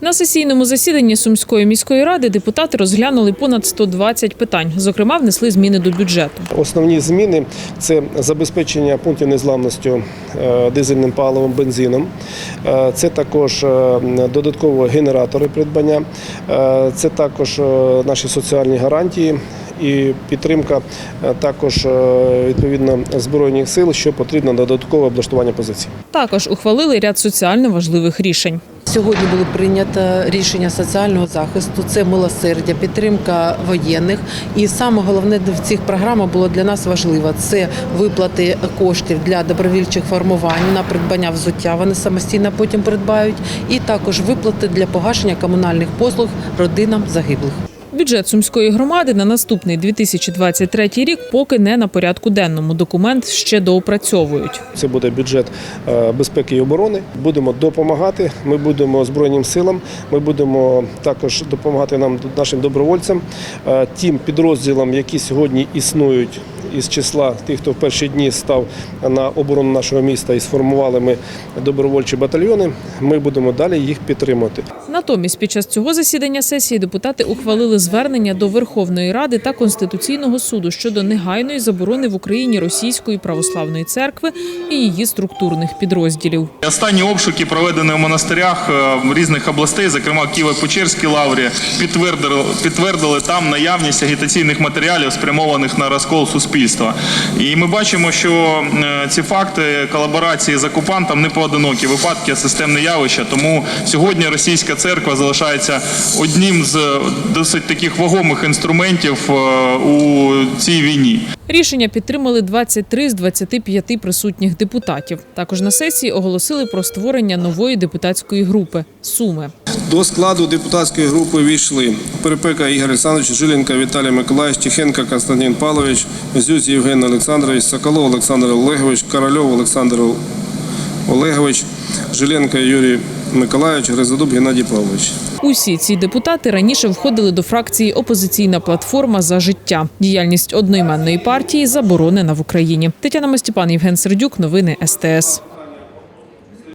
На сесійному засіданні Сумської міської ради депутати розглянули понад 120 питань. Зокрема, внесли зміни до бюджету. Основні зміни це забезпечення пунктів незламності е, дизельним паливом, бензином. Е, Це також е, додатково генератори придбання, це також наші соціальні гарантії. І підтримка також відповідно збройних сил, що потрібно додаткове облаштування позицій. Також ухвалили ряд соціально важливих рішень. Сьогодні було прийнято рішення соціального захисту. Це милосердя, підтримка воєнних. І саме головне в цих програмах було для нас важливо це виплати коштів для добровільчих формувань на придбання взуття. Вони самостійно потім придбають, і також виплати для погашення комунальних послуг родинам загиблих. Бюджет сумської громади на наступний 2023 рік поки не на порядку денному. Документ ще доопрацьовують. Це буде бюджет е, безпеки і оборони. Будемо допомагати. Ми будемо збройним силам. Ми будемо також допомагати нам нашим добровольцям, е, тим підрозділам, які сьогодні існують. Із числа тих, хто в перші дні став на оборону нашого міста і сформували ми добровольчі батальйони. Ми будемо далі їх підтримувати. Натомість, під час цього засідання сесії депутати ухвалили звернення до Верховної Ради та Конституційного суду щодо негайної заборони в Україні Російської православної церкви і її структурних підрозділів. Останні обшуки, проведені в монастирях е, різних областей, зокрема Києво-Печерській лаврі, підтвердили, підтвердили там наявність агітаційних матеріалів, спрямованих на розкол суспільства. І ми бачимо, що е, ці факти колаборації з окупантом не поодинокі випадки, а системне явище. Тому сьогодні російська церква залишається одним з досить таких вагомих інструментів е, у цій війні. Рішення підтримали 23 з 25 присутніх депутатів. Також на сесії оголосили про створення нової депутатської групи Суми. До складу депутатської групи війшли Перепека Ігор Олександрович, Жиленко Віталій Миколаївич, Тихенко Константин Павлович, Зюз Євген Олександрович, Соколов Олександр Олегович, Корольов Олександр Олегович, Жиленко Юрій Миколаївич, Гризодуб Геннадій Павлович. Усі ці депутати раніше входили до фракції Опозиційна платформа за життя. Діяльність одноіменної партії заборонена в Україні. Тетяна Мостіпан, Євген Сердюк. Новини СТС.